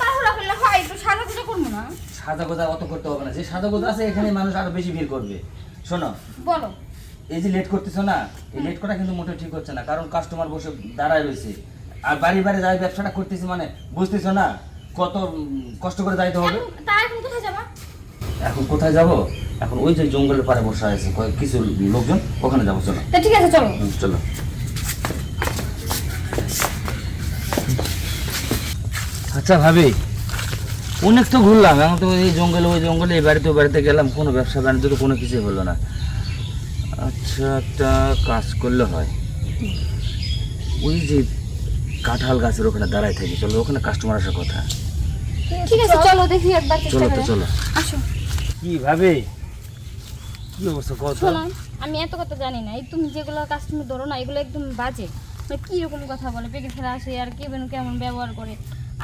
তাড়াহুড়া করলে হয় একটু সাজা গুজা করব না। সাজা গোজা অত করতে হবে না। যে সাজা গোজা আছে এখানে মানুষ আরও বেশি ভিড় করবে। শোনো বলো। এই যে লেট করতেছো না এই লেট করা কিন্তু মোটেও ঠিক হচ্ছে না কারণ কাস্টমার বসে দাঁড়ায় রয়েছে। আর বাড়ি বাড়ি যাই ব্যবসাটা করতেছি মানে বুঝতেছো না কত কষ্ট করে যাইতে হবে? এখন- তা এখন কোথায় যাবা? এখন কোথায় যাব? এখন ওই যে জঙ্গলের পাড়ে বসে আছে কিছু লোকজন ওখানে যাব চলো। ঠিক আছে চলো। চলো। আচ্ছা ভাবি অনেক তো ঘুরলাম এখন তো এই জঙ্গলে ওই জঙ্গলে এই বাড়িতে ওই বাড়িতে গেলাম কোনো ব্যবসা বাণিজ্য তো কোনো কিছুই হলো না। আচ্ছা একটা কাজ করলে হয়। ওই যে কাঁঠাল গাছের ওখানে দাঁড়ায় থাকি চলো ওখানে কাস্টমার আসার কথা। ঠিক আছে চলো দেখি একবার চলো তো চলো। আসো। কি ভাবে? কি অবস্থা আমি এত কথা জানি না এই তুমি যেগুলো তুমি ধরো না এগুলো একদম বাজে। মানে কি রকম কথা বলে পেকে ফেরা আসে আর কে কেমন ব্যবহার করে।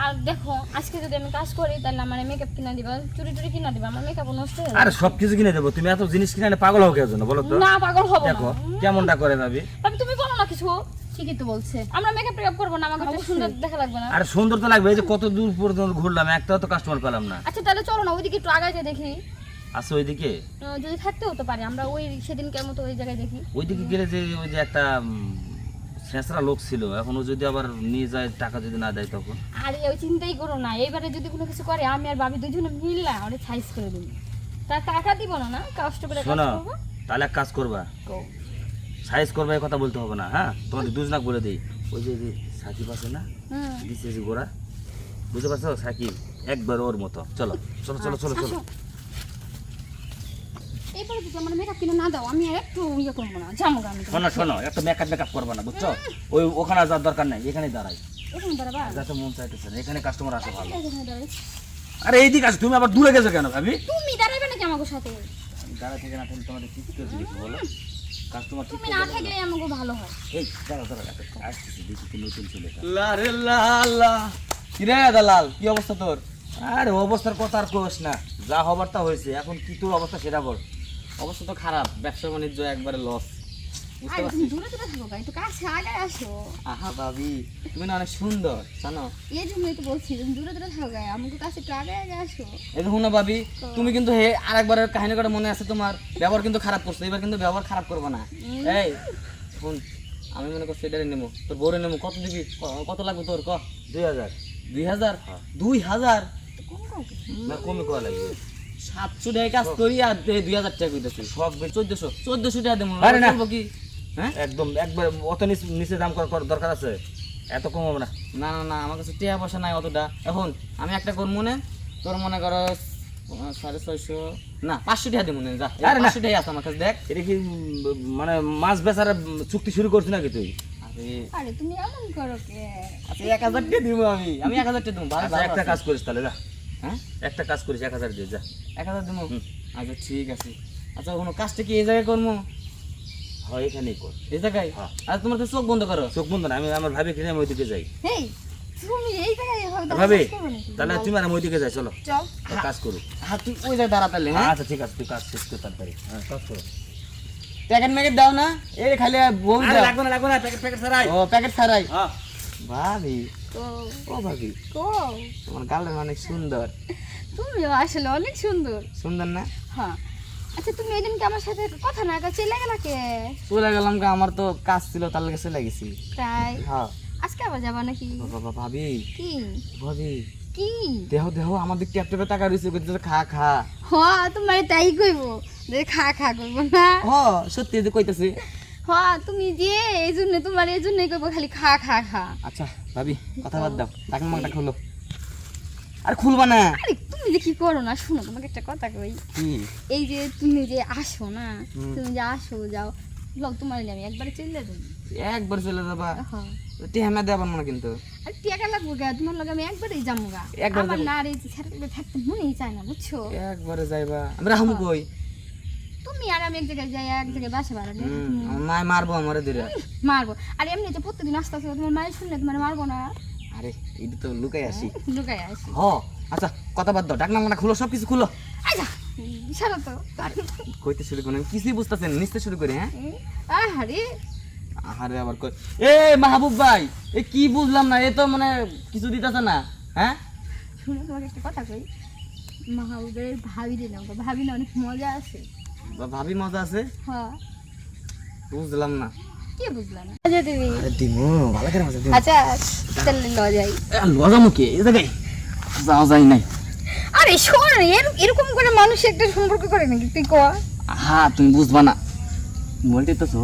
আর দেখো আজকে যদি আমি কাজ করি তাহলে আমার মেকআপ কিনা দিবা চুরি টুরি কিনা দিবা আমার মেকআপ নষ্ট হয়ে আরে সব কিছু কিনে দেবো। তুমি এত জিনিস কিনে এনে পাগল হও কেন জন্য বলো তো? না পাগল হব দেখো কেমনটা করে ভাবি? তবে তুমি বলো না কিছু। ঠিকই তো বলছে। আমরা মেকআপ টেকআপ করব না আমাকে তো সুন্দর দেখা লাগবে না। আরে সুন্দর তো লাগবে এই যে কত দূর পর্যন্ত ঘুরলাম একটাও তো কাস্টমার পেলাম না। আচ্ছা তাহলে চলো না ওইদিকে একটু আগায় যে দেখি। আছে ওইদিকে? যদি থাকতে হতে পারে আমরা ওই সেদিনকার মতো ওই জায়গায় দেখি। ওইদিকে গেলে যে ওই যে একটা শেষরা লোক ছিল এখন যদি আবার নিয়ে যায় টাকা যদি না দেয় তখন? আরে ওই চিন্তাই করো না এবারে যদি কোনো কিছু করে আমি আর ভাবি দুজনে মিললা ওরে সাইজ করে দিবি। তা টাকা দিব না না? কষ্ট করে শোনো তাহলে এক কাজ করবা। সাইজ করবা এই কথা বলতে হবে না হ্যাঁ? তোমাদের দুজনাক বলে দিই। ওই যে সাকিব আছে না হুম। দিচ্ছে যে গোড়া বুঝতে পারছ? সাকিব একবার ওর মতো। চলো চলো চলো চলো চলো। আসো। যদি আমার মেকআপ কিনে না দাও আমি আর একটু ইয়ে করব না আমি শোনো শোনো একটা মেকআপ মেকআপ করবা না বুঝছ? ওই ওখানে যাওয়ার দরকার নাই এখানে দাঁড়াই। এখানে দাঁড়াবা? যাতে মন চাইতেছে না, এখানে কাস্টমার আসে ভালো। আরে এইদিকে আছে তুমি আবার দূরে গেছো কেন ভাবি? তুমি দাঁড়াবে নাকি আমাকে সাথে? দাঁড়া থেকে না তোমাদের বলো? কাস্টমার ঠিক না থাকলে আমাকে ভালো হয়। এই দাঁড়া দাঁড়া একটা দেখি কি নতুন ছেলে লা রে লা লা। কি রে দালাল কি অবস্থা তোর? আরে অবস্থার কথা আর কোস না যা হবার তা হয়েছে এখন কি তোর অবস্থা সেটা বল। অবস্থা তো খারাপ ব্যবসা বাণিজ্য একবারে লস তুমি পারছিস? দূরে দূরে থাকো গা, একটু কাছে আগে আসো। আহা ভাবি তুমি না অনেক সুন্দর জানো? এই জন্যই তো বলছি তুমি দূরে দূরে থাকো গা, আমাকে কাছে একটু আগে আগে আসো। এই দেখো না ভাবি তুমি কিন্তু হে আরেকবারের কাহিনী করে মনে আছে তোমার? ব্যবহার কিন্তু খারাপ করছ এবার কিন্তু ব্যবহার খারাপ করবে না। এই শুন আমি মনে করছি এটারে নেব। তোর বউরে নেব কত দিবি? কত লাগবে তোর? ক? দুই হাজার। দুই হাজার? দুই হাজার? না কমে কয়া লাগবে। সাতশো টাকা কাজ করি আর দুই হাজার টাকা কইতেছি। সব বেশ চোদ্দশো চোদ্দশো টাকা দেবো। আরে না। কি? হ্যাঁ? একদম একবার অত নিচে দাম করার দরকার আছে। এত কম হবে না। না না না আমার কাছে টাকা পয়সা নাই অতটা। এখন আমি একটা করব মনে তোর মনে করো সাড়ে ছয়শো না পাঁচশো টাকা দেবো মনে যা আরে পাঁচশো টাকা আছে আমার কাছে দেখ। এটা কি মানে মাছ বেচার চুক্তি শুরু করছি নাকি তুই? আরে। আরে তুমি এমন করো কে? আচ্ছা এক হাজার টাকা দিব আমি। আমি এক হাজার টাকা দেবো ভালো আচ্ছা, একটা কাজ করিস তাহলে যা। হ্যাঁ? একটা কাজ করিস এক হাজার দিয়ে যা। এক হাজার দেবো আচ্ছা ঠিক আছে। আচ্ছা কোনো কাজটা কি এই জায়গায় করব হয় এখানেই কর। এই জায়গায়? হ্যাঁ। আর তোমার তো চোখ বন্ধ করো। চোখ বন্ধ না আমি আমার ভাবি কিনে আমি ওইদিকে যাই। ভাবি? তাহলে তুমি আর আমি ওইদিকে যাই চলো। কাজ করু। হ্যাঁ তুই ওই জায়গায় দাঁড়াতালে হ্যাঁ? আচ্ছা ঠিক আছে তুই কাজ শেষ কর তাড়াতাড়ি। হ্যাঁ কাজ করো। প্যাকেট ম্যাকেট দাও না এই খালি বউ লাগবে না লাগবে না প্যাকেট প্যাকেট ছাড়াই। ও প্যাকেট ছাড়াই। হ্যাঁ। ভাবি? তো ও ভাবি? কো তোমার গালের অনেক সুন্দর। তুমিও আসলে অনেক সুন্দর। সুন্দর না? হ্যাঁ। আচ্ছা তুমি এই দিনকে আমার সাথে কথা না কথা চলে গেলা কে? চলে গেলাম গা, আমার তো কাজ ছিল তার লেগে চলে গেছি। তাই? হ্যাঁ। আজকে আবার যাবা নাকি? বাবা ভাবি। কি? ভাবি। কি? দেহ দেহ আমাদের ট্যাপ ট্যাপে টাকা রয়েছে বলছে খা খা। হ তোমার তাই কইব। যে খা খা কইব না। হ সত্যি যে কইতাছি। হ তুমি যে এই জন্য তোমার এই জন্যই কইব খালি খা খা খা। আচ্ছা ভাবি কথা বাদ দাও। টাকা মাংটা খুলো। আর খুলবা না। আরে তুমি যে কি করো না শুনো তোমাকে একটা কথা কই। এই যে তুমি যে আসো না তুমি যে আসো যাও লও তোমার আমি একবারে চলে যাব একবার চলে যাবা হ্যাঁ। দেবার কিন্তু? আর টাকা লাগবো গা? তোমার লগে আমি একবারেই যাব গা। একবার না রে থাকতে মনেই চায় না বুঝছ? একবারে যাইবা। আমরা হামু কই? তুমি আর আমি এক জায়গায় যাই এক জায়গায় বাসা হুম, আমার মায় মারবো আমারে দিলে মারবো। আর এমনি যে প্রত্যেকদিন আস্তে আস্তে তোমার মায়ের শুনলে তোমার মারবো না। আরে এটা তো লুকাই আসি। লুকাই আসি। হ আচ্ছা কথা বাদ দাও ডাকনা মানা খুলো সব কিছু খুলো আচ্ছা ছাড়ো তো। কইতে শুরু করি কিছুই বুঝতেছেন নিচতে শুরু করি হ্যাঁ? আহারে। আরে আবার কই। এ মাহবুব ভাই এ কি বুঝলাম না এ তো মানে কিছু দিতেছে না হ্যাঁ? শুনে তোমাকে একটা কথা কই। মাহবুবের ভাবি দিন ভাবি না অনেক মজা আছে। বা ভাবি মজা আছে? হ্যাঁ। বুঝলাম না। কি বুঝলাম না? আচ্ছা তুমি। আরে দিমু ভালো করে মজা দিমু। আচ্ছা তাহলে যাই মুখে এই জায়গায় যাও যাই নাই। আরে শোন এর- এরকম করে মানুষ একটা সম্পর্ক করে নাকি? তুই কয়া হ্যাঁ তুমি বুঝবা না। বলতে টিপতেছো